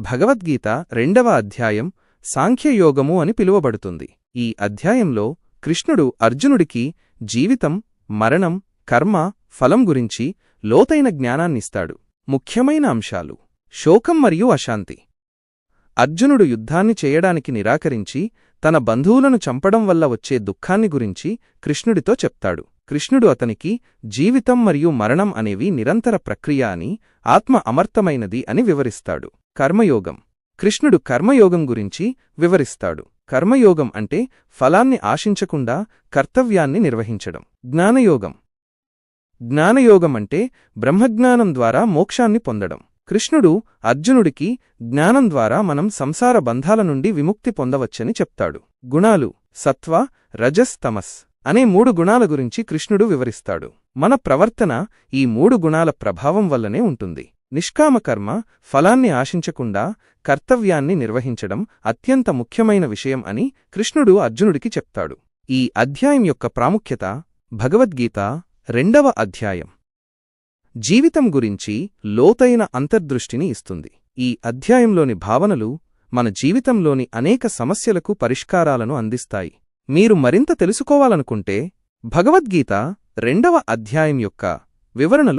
భగవద్గీత రెండవ అధ్యాయం సాంఖ్యయోగము అని పిలువబడుతుంది. ఈ అధ్యాయంలో కృష్ణుడు అర్జునుడికి జీవితం మరణం కర్మ ఫలం గురించి లోతైన జ్ఞానాన్నిస్తాడు. ముఖ్యమైన అంశాలు. శోకం మరియు అశాంతి. అర్జునుడు యుద్ధాన్ని చేయడానికి నిరాకరించి తన బంధువులను చంపడం వల్ల వచ్చే దుఃఖాన్ని గురించి కృష్ణుడితో చెప్తాడు. కృష్ణుడు అతనికి జీవితం మరియు మరణం అనేవి నిరంతర ప్రక్రియ అని ఆత్మ అమర్తమైనది అని వివరిస్తాడు. కర్మయోగం. కృష్ణుడు కర్మయోగం గురించి వివరిస్తాడు. కర్మయోగం అంటే ఫలాన్ని ఆశించకుండా కర్తవ్యాన్ని నిర్వహించడం. జ్ఞానయోగం. జ్ఞానయోగం అంటే బ్రహ్మజ్ఞానం ద్వారా మోక్షాన్ని పొందడం. కృష్ణుడు అర్జునుడికి జ్ఞానం ద్వారా మనం సంసార బంధాల నుండి విముక్తి పొందవచ్చని చెప్తాడు. గుణాలు. సత్వ రజస్ తమస్ అనే మూడు గుణాల గురించి కృష్ణుడు వివరిస్తాడు. మన ప్రవర్తన ఈ మూడు గుణాల ప్రభావం వల్లనే ఉంటుంది. నిష్కామకర్మ ఫలాన్ని ఆశించకుండా కర్తవ్యాన్ని నిర్వహించడం అత్యంత ముఖ్యమైన విషయం అని కృష్ణుడు అర్జునుడికి చెప్తాడు. ఈ అధ్యాయం యొక్క ప్రాముఖ్యత భగవద్గీత రెండవ అధ్యాయం. జీవితం గురించి లోతైన అంతర్దృష్టిని ఇస్తుంది. ఈ అధ్యాయంలోని భావనలు మన జీవితంలోని అనేక సమస్యలకు పరిష్కారాలను అందిస్తాయి. మీరు మరింత తెలుసుకోవాలనుకుంటే భగవద్గీత రెండవ అధ్యాయం యొక్క వివరణలు